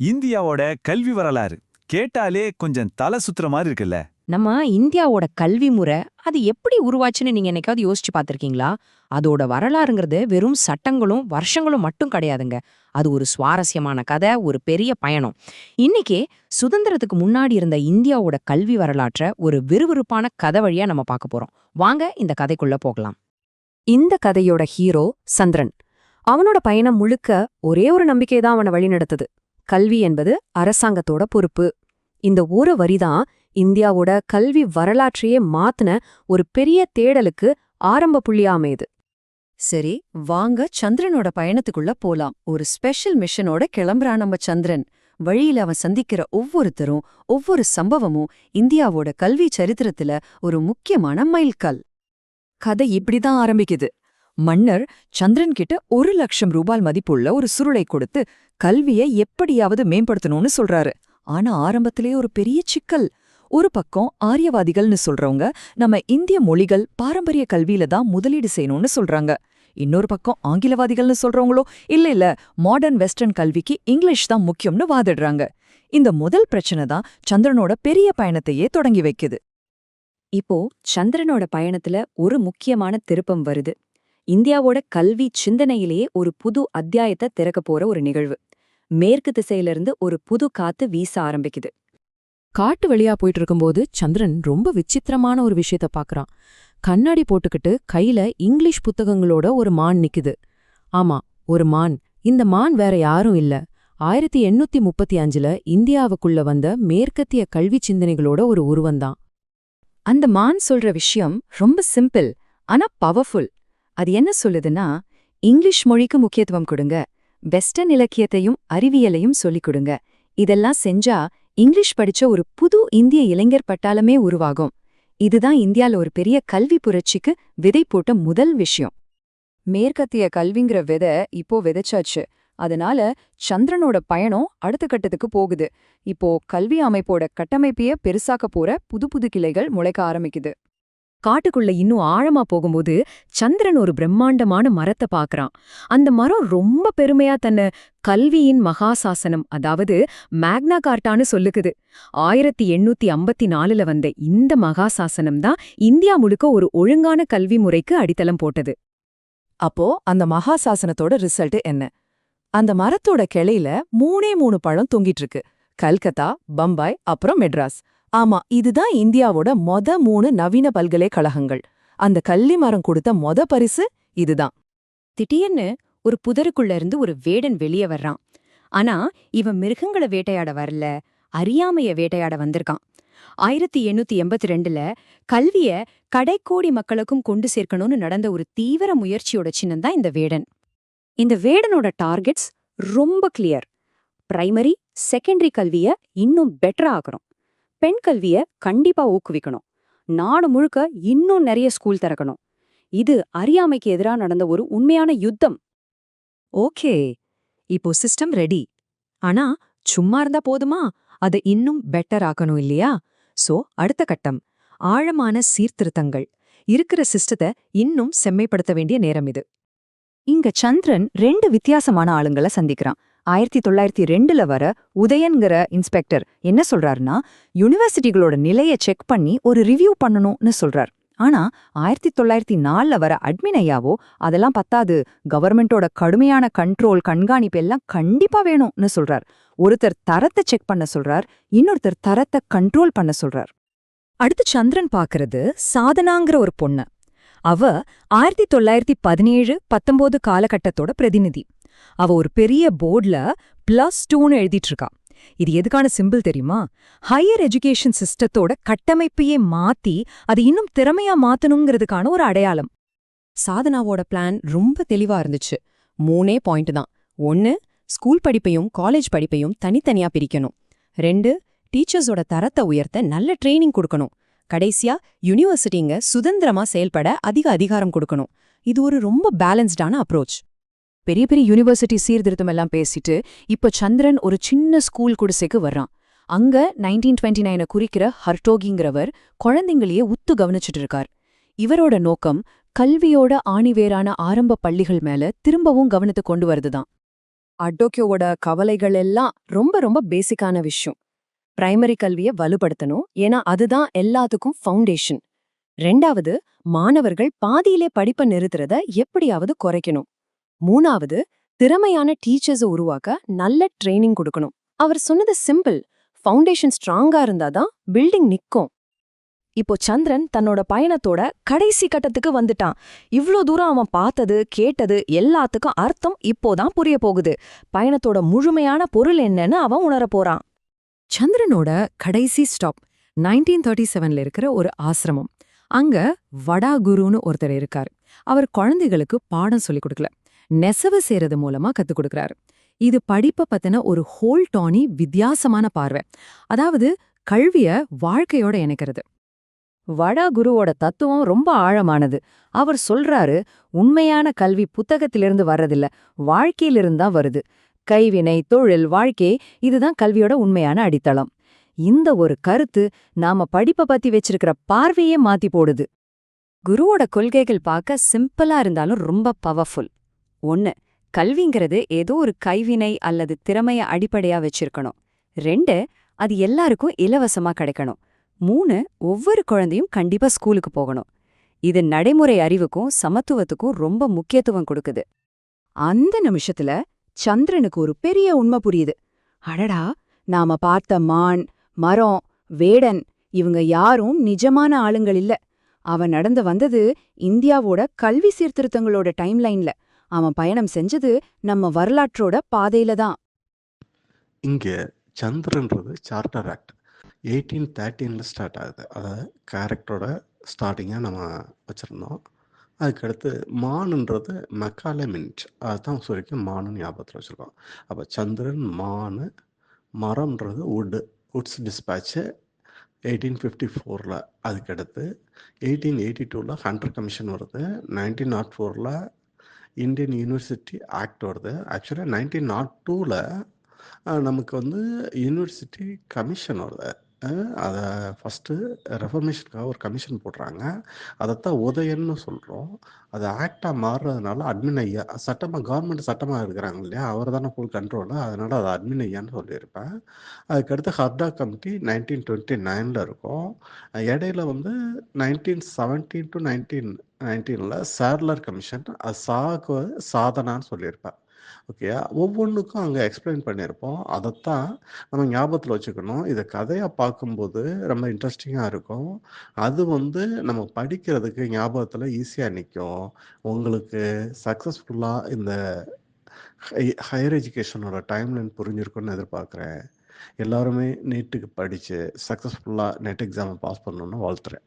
இந்தியாவோட கல்வி வரலாறு கேட்டாலே கொஞ்சம் தலை சுத்துற மாதிரி இருக்குல்ல? நம்ம இந்தியாவோட கல்வி முறை அது எப்படி உருவாச்சுன்னு நீங்க என்னைக்காவது யோசிச்சு பார்த்துருக்கீங்களா? அதோட வரலாறுங்கிறது வெறும் சட்டங்களும் வருஷங்களும் மட்டும் கிடையாதுங்க. அது ஒரு சுவாரஸ்யமான கதை ஒரு பெரிய பயணம். இன்னைக்கே சுதந்திரத்துக்கு முன்னாடி இருந்த இந்தியாவோட கல்வி வரலாற்றை ஒரு விறுவிறுப்பான கதை வழியா நம்ம பார்க்க போறோம். வாங்க இந்த கதைக்குள்ள போகலாம். இந்த கதையோட ஹீரோ சந்திரன். அவனோட பயணம் முழுக்க ஒரே ஒரு நம்பிக்கை தான் அவனை வழிநடத்துது. கல்வி என்பது அரசாங்கத்தோட பொறுப்பு. இந்த ஒரு வரிதான் இந்தியாவோட கல்வி வரலாற்றையே மாத்துன ஒரு பெரிய தேடலுக்கு ஆரம்ப புள்ளியா அமையுது. சரி வாங்க சந்திரனோட பயணத்துக்குள்ள போலாம். ஒரு ஸ்பெஷல் மிஷனோட கிளம்புறான் நம்ம சந்திரன். வழியில அவன் சந்திக்கிற ஒவ்வொருத்தரும் ஒவ்வொரு சம்பவமும் இந்தியாவோட கல்வி சரித்திரத்துல ஒரு முக்கியமான மைல்கல். கதை இப்படிதான் ஆரம்பிக்குது. மன்னர் சந்திரன் கிட்ட ஒரு லட்சம் ரூபாய் மதிப்புள்ள ஒரு சுருளை கொடுத்து கல்வியை எப்படியாவது மேம்படுத்தணும்னு சொல்றாரு. ஆனா ஆரம்பத்திலேயே ஒரு பெரிய சிக்கல். ஒரு பக்கம் ஆரியவாதிகள்னு சொல்றவங்க நம்ம இந்திய மொழிகள் பாரம்பரிய கல்வியில தான் முதலீடு செய்யணும்னு சொல்றாங்க. இன்னொரு பக்கம் ஆங்கிலவாதிகள்னு சொல்றவங்களோ இல்ல இல்ல மாடர்ன் வெஸ்டர்ன் கல்விக்கு இங்கிலீஷ் தான் முக்கியம்னு வாதிடுறாங்க. இந்த முதல் பிரச்சனை தான் சந்திரனோட பெரிய பயணத்தையே தொடங்கி வைக்குது. இப்போ சந்திரனோட பயணத்துல ஒரு முக்கியமான திருப்பம் வருது. இந்தியாவோட கல்வி சிந்தனையிலேயே ஒரு புது அத்தியாயத்தை திறக்க போற ஒரு நிகழ்வு. மேற்கு திசையிலிருந்து ஒரு புது காத்து வீச ஆரம்பிக்குது. காட்டு வழியா போயிட்டு இருக்கும்போது சந்திரன் ரொம்ப விசித்திரமான ஒரு விஷயத்த பாக்குறான். கண்ணாடி போட்டுக்கிட்டு கையில இங்கிலீஷ் புத்தகங்களோட ஒரு மான் நிக்குது. ஆமா ஒரு மான். இந்த மான் வேற யாரும் இல்ல. ஆயிரத்தி எண்ணூத்தி முப்பத்தி அஞ்சுல இந்தியாவுக்குள்ள வந்த மேற்கத்திய கல்வி சிந்தனைகளோட ஒரு உருவந்தான் அந்த மான் சொல்ற விஷயம் ரொம்ப சிம்பிள் ஆனா பவர்ஃபுல். அது என்ன சொல்லுதுன்னா இங்கிலீஷ் மொழிக்கு முக்கியத்துவம் கொடுங்க வெஸ்டர்ன் இலக்கியத்தையும் அறிவியலையும் சொல்லிக் கொடுங்க. இதெல்லாம் செஞ்சா இங்கிலீஷ் படிச்ச ஒரு புது இந்திய இளைஞர் பட்டாளமே உருவாகும். இதுதான் இந்தியால ஒரு பெரிய கல்வி புரட்சிக்கு விதை போட்ட முதல் விஷயம். மேற்கத்திய கல்விங்கிற விதை இப்போ விதைச்சாச்சு. அதனால சந்திரனோட பயணம் அடுத்த கட்டத்துக்கு போகுது. இப்போ கல்வி அமைப்போட கட்டமைப்பையே பெருசாக்க போற புது புது கிளைகள் முளைக்க ஆரம்பிக்குது. காட்டுக்குள்ள இன்னும் ஆழமா போகும்போது சந்திரன் ஒரு பிரம்மாண்டமான மரத்தை பாக்குறான் அந்த மரம் ரொம்ப பெருமையா தன்னை கல்வியின் மகாசாசனம் அதாவது மேக்னா கார்டான்னு சொல்லுக்குது. ஆயிரத்தி எண்ணூத்தி ஐம்பத்தி நாலுல வந்த இந்த மகாசாசனம் தான் இந்தியா முழுக்க ஒரு ஒழுங்கான கல்வி முறைக்கு அடித்தளம் போட்டது. அப்போ அந்த மகாசாசனத்தோட ரிசல்ட் என்ன? அந்த மரத்தோட கிளையில மூணே மூணு பழம் தொங்கிட்டு இருக்கு. கல்கத்தா பம்பாய் அப்புறம் மெட்ராஸ். ஆமா இதுதான் இந்தியாவோட மொத மூணு நவீன பல்கலைக்கழகங்கள். அந்த கள்ளி மரம் கொடுத்த மொத பரிசு இதுதான். திடீர்னு ஒரு புதருக்குள்ள இருந்து ஒரு வேடன் வெளியே வர்றான். ஆனா இவன் மிருகங்களை வேட்டையாட வரல அறியாமைய வேட்டையாட வந்திருக்கான். ஆயிரத்தி எண்ணூத்தி எண்பத்தி ரெண்டுல கல்விய கடைக்கோடி மக்களுக்கும் கொண்டு சேர்க்கணும்னு நடந்த ஒரு தீவிர முயற்சியோட சின்னம் தான் இந்த வேடன். இந்த வேடனோட டார்கெட்ஸ் ரொம்ப கிளியர். பிரைமரி செகண்டரி கல்விய இன்னும் பெட்டரா ஆகிறோம் பெண் கல்விய கண்டிப்பா ஊக்குவிக்கணும். நாடு முழுக்க இன்னும் நிறைய ஸ்கூல் திறக்கணும். இது அறியாமைக்கு எதிரா நடந்த ஒரு உண்மையான யுத்தம். ஓகே. இப்போ சிஸ்டம் ரெடி ஆனா சும்மா இருந்தா போதுமா? அதை இன்னும் பெட்டர் ஆக்கணும் இல்லையா? சோ அடுத்த கட்டம். ஆழமான சீர்திருத்தங்கள். இருக்கிற சிஸ்டத்தை இன்னும் செம்மைப்படுத்த வேண்டிய நேரம் இது. இங்க சந்திரன் ரெண்டு வித்தியாசமான ஆளுங்களை சந்திக்கிறான். ஆயிரத்தி தொள்ளாயிரத்தி ரெண்டுல வர உதயன்கிற இன்ஸ்பெக்டர் என்ன சொல்றாருன்னா யூனிவர்சிட்டிகளோட நிலைய செக் பண்ணி ஒரு ரிவ்யூ பண்ணணும்னு சொல்றார். ஆனா ஆயிரத்தி தொள்ளாயிரத்தி நாலுல வர அட்மின் ஐயாவோ அதெல்லாம் பத்தாது. கவர்மெண்டோட கடுமையான கண்ட்ரோல் கண்காணிப்பு எல்லாம் கண்டிப்பா வேணும்னு சொல்றார். ஒருத்தர் தரத்தை செக் பண்ண சொல்றார் இன்னொருத்தர் தரத்தை கண்ட்ரோல் பண்ண சொல்றார். அடுத்து சந்திரன் பாக்குறது சாதனாங்கிற ஒரு பொண்ணு. அவ ஆயிரத்தி தொள்ளாயிரத்தி பதினேழு பத்தொன்பது காலகட்டத்தோட பிரதிநிதி. அவ ஒரு பெரிய போர்டில் பிளஸ் டூன்னு எழுதிட்டு இருக்கா. இது எதுக்கான சிம்பிள் தெரியுமா? ஹையர் எஜுகேஷன் சிஸ்டத்தோட கட்டமைப்பையே மாத்தி அது இன்னும் திறமையா மாத்தணுங்கிறதுக்கான ஒரு அடையாளம். சாதனாவோட பிளான் ரொம்ப தெளிவா இருந்துச்சு. மூணே பாயிண்ட் தான். ஒன்னு ஸ்கூல் படிப்பையும் காலேஜ் படிப்பையும் தனித்தனியா பிரிக்கணும். ரெண்டு டீச்சர்ஸோட தரத்தை உயர்த்த நல்ல ட்ரைனிங் கொடுக்கணும். கடைசியா யூனிவர்சிட்டிங்க சுதந்திரமா செயல்பட அதிக அதிகாரம் கொடுக்கணும். இது ஒரு ரொம்ப பேலன்ஸ்டான அப்ரோச் பெரிய பெரிய யூனிவர்சிட்டி சீர்திருத்தம் எல்லாம் பேசிட்டு இப்ப சந்திரன் ஒரு சின்ன ஸ்கூல் குடிசைக்கு வர்றான். அங்க நைன்டீன் டுவெண்ட்டி நைனை குறிக்கிற ஹர்டோகிங்கிறவர் குழந்தைங்களையே உத்து கவனிச்சிட்டு இருக்கார். இவரோட நோக்கம் கல்வியோட ஆணிவேரான ஆரம்ப பள்ளிகள் மேல திரும்பவும் கவனத்தை கொண்டு வருதுதான். அடோக்கியோவோட கவலைகள் எல்லாம் ரொம்ப ரொம்ப பேசிக்கான விஷயம். பிரைமரி கல்வியை வலுப்படுத்தணும். ஏன்னா அதுதான் எல்லாத்துக்கும் ஃபவுண்டேஷன் ரெண்டாவது மாணவர்கள் பாதியிலே படிப்பை நிறுத்துறத எப்படியாவது குறைக்கணும். மூணாவது திறமையான டீச்சர்ஸை உருவாக்க நல்ல ட்ரைனிங் கொடுக்கணும். அவர் சொன்னது சிம்பிள் ஃபவுண்டேஷன் ஸ்ட்ராங்கா இருந்தாதான் பில்டிங் நிக்கும். இப்போ சந்திரன் தன்னோட பயணத்தோட கடைசி கட்டத்துக்கு வந்துட்டான். இவ்ளோ தூரம் அவன் பார்த்தது கேட்டது எல்லாத்துக்கும் அர்த்தம் இப்போதான் புரிய போகுது. பயணத்தோட முழுமையான பொருள் என்னன்னு அவன் உணரப் போறான். சந்திரனோட கடைசி ஸ்டாப் நைன்டீன் தேர்ட்டி செவன்ல இருக்கிற ஒரு ஆசிரமம். அங்க வடா குருன்னு ஒருத்தர் இருக்கார். அவர் குழந்தைகளுக்கு பாடம் சொல்லிக் கொடுக்கல. நெசவு செய்யறது மூலமா கத்துக் கொடுக்கறாரு. இது படிப்பை பத்தின ஒரு ஹோல் டானி வித்தியாசமான பார்வை. அதாவது கல்விய வாழ்க்கையோட இணைக்கிறது. வடா குருவோட தத்துவம் ரொம்ப ஆழமானது. அவர் சொல்றாரு உண்மையான கல்வி புத்தகத்திலிருந்து வர்றதில்ல வாழ்க்கையிலிருந்து தான் வருது. கைவினை தொழில் வாழ்க்கை இதுதான் கல்வியோட உண்மையான அடித்தளம். இந்த ஒரு கருத்து நாம படிப்பை பத்தி வச்சிருக்கிற பார்வையே மாத்தி போடுது. குருவோட கொள்கைகள் பார்க்க சிம்பிளா இருந்தாலும் ரொம்ப பவர்ஃபுல் ஒன்னு கல்விங்கிறது ஏதோ ஒரு கைவினை அல்லது திறமைய அடிப்படையா வச்சிருக்கணும். ரெண்டு அது எல்லாருக்கும் இலவசமா கிடைக்கணும். மூணு ஒவ்வொரு குழந்தையும் கண்டிப்பா ஸ்கூலுக்கு போகணும். இது நடைமுறை அறிவுக்கும் சமத்துவத்துக்கும் ரொம்ப முக்கியத்துவம் கொடுக்குது. அந்த நிமிஷத்துல சந்திரனுக்கு ஒரு பெரிய உண்மை புரியுது. அடடா நாம பார்த்த மான் மரம் வேடன் இவங்க யாரும் நிஜமான ஆளுங்கள் இல்ல. அவன் நடந்து வந்தது இந்தியாவோட கல்வி சீர்திருத்தங்களோட டைம்லைன்ல. அவன் பயணம் செஞ்சது நம்ம வரலாற்றோட பாதையில தான். இங்கே சந்திரன்றது சார்ட்டர் ஆக்ட் எயிட்டீன் தேர்ட்டீனில் ஸ்டார்ட் ஆகுது. அதாவது கேரக்டரோட ஸ்டார்டிங்காக நம்ம வச்சுருந்தோம். அதுக்கடுத்து மானுன்றது மெக்காலே மின்ட். அதுதான் சொல்லிக்க மானுன்னு ஞாபகத்தில் வச்சுருக்கோம். அப்போ சந்திரன் மானு மரம்ன்றது wood Wood's despatch eighteen fifty ஃபோரில் அதுக்கடுத்து எயிட்டீன் எயிட்டி டூவில் ஹண்ட்ரட் கமிஷன் வருது. நைன்டீன் நாட் ஃபோரில் இந்தியன் யூனிவர்சிட்டி ஆக்ட் வருது. ஆக்சுவலாக நைன்டீன் நாட் டூவில் நமக்கு வந்து யூனிவர்சிட்டி கமிஷன் வருது. அதை ஃபஸ்ட்டு ரெஃபர்மேஷனுக்காக ஒரு கமிஷன் போடுறாங்க. அதைத்தான் உதயன்னு சொல்கிறோம் அது ஆக்டாக மாறுறதுனால அட்மின் ஐயா சட்டமாக கவர்மெண்ட் சட்டமாக இருக்கிறாங்க இல்லையா? அவர் தானே ஃபுல் கண்ட்ரோலு அதனால் அது அட்மின் ஐயான்னு சொல்லியிருப்பேன். அதுக்கடுத்து ஹர்டா கமிட்டி நைன்டீன் டுவெண்ட்டி நைனில் இருக்கும். இடையில வந்து நைன்டீன் செவன்டீன் டு நைன்டீன் நைன்டீனில் சேர்லர் கமிஷன் அது சாக்கு சாதனான்னு சொல்லியிருப்பேன். ஓகே ஒவ்வொன்றுக்கும் அங்கே எக்ஸ்பிளைன் பண்ணியிருப்போம். அதைத்தான் நம்ம ஞாபகத்தில் வச்சுக்கணும். இதை கதையாக பார்க்கும்போது ரொம்ப இன்ட்ரெஸ்டிங்காக இருக்கும். அது வந்து நம்ம படிக்கிறதுக்கு ஞாபகத்தில் ஈஸியாக நிற்கும் உங்களுக்கு சக்ஸஸ்ஃபுல்லாக இந்த ஹை ஹையர் எஜுகேஷனோட டைம்லைன் புரிஞ்சிருக்குன்னு எதிர்பார்க்குறேன். எல்லாருமே நீட்டுக்கு படித்து சக்ஸஸ்ஃபுல்லாக நெட் எக்ஸாமை பாஸ் பண்ணணுன்னு வாழ்த்துறேன்.